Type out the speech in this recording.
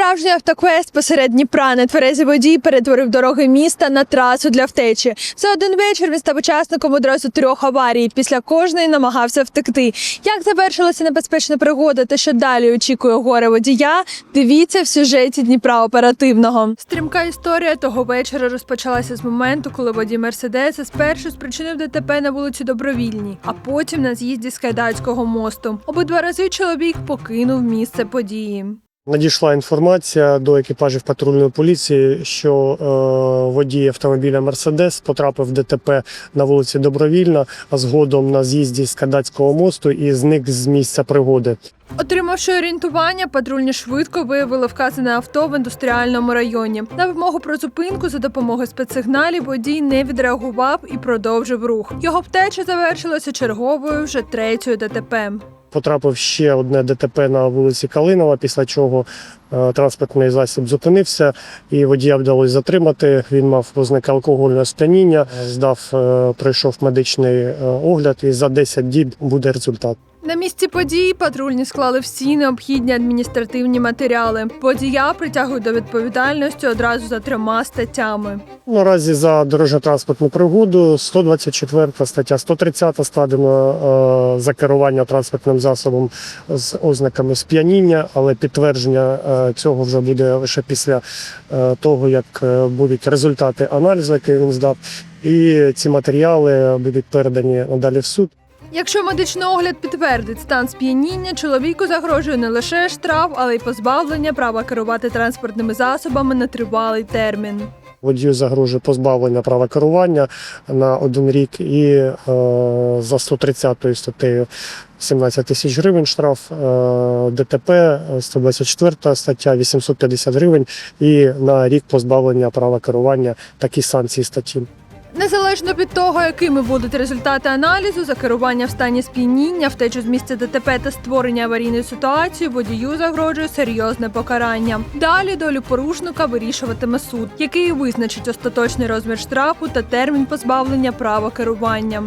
Справжній автоквест посеред Дніпра нетверезий водій перетворив дороги міста на трасу для втечі. За один вечір він став учасником одразу трьох аварій. Після кожної намагався втекти. Як завершилася небезпечна пригода та що далі очікує горе водія? Дивіться в сюжеті Дніпра оперативного. Стрімка історія того вечора розпочалася з моменту, коли водій Мерседеса спершу спричинив ДТП на вулиці Добровільній, а потім на з'їзді з Кайдацького мосту. Обидва рази чоловік покинув місце події. Надійшла інформація до екіпажів патрульної поліції, що е, водій автомобіля Мерседес потрапив в ДТП на вулиці Добровільна, а згодом на з'їзді з Кадацького мосту і зник з місця пригоди. Отримавши орієнтування, патрульні швидко виявили вказане авто в індустріальному районі. На вимогу про зупинку за допомогою спецсигналів водій не відреагував і продовжив рух. Його втеча завершилася черговою вже третьою ДТП. Потрапив ще одне ДТП на вулиці Калинова, після чого е, транспортний засіб зупинився, і водія вдалося затримати. Він мав ознаки алкогольного сп'яніння, здав, е, пройшов медичний е, огляд, і за 10 діб буде результат. На місці події патрульні склали всі необхідні адміністративні матеріали. Водія притягують до відповідальності одразу за трьома статтями. Наразі за дорожньо-транспортну пригоду 124 стаття, 130 складено е, за керування транспортним засобом з ознаками сп'яніння, але підтвердження е, цього вже буде лише після е, того, як будуть результати аналізу, який він здав, і ці матеріали будуть передані надалі в суд. Якщо медичний огляд підтвердить стан сп'яніння, чоловіку загрожує не лише штраф, але й позбавлення права керувати транспортними засобами на тривалий термін. Водію загрожує позбавлення права керування на один рік і е, за 130 статтею 17 тисяч гривень штраф, е, ДТП е, 124 стаття 850 гривень і на рік позбавлення права керування такі санкції статті. Незалежно від того, якими будуть результати аналізу, за керування в стані сп'яніння, втечу з місця ДТП та створення аварійної ситуації, водію загрожує серйозне покарання. Далі долю порушника вирішуватиме суд, який визначить остаточний розмір штрафу та термін позбавлення права керування.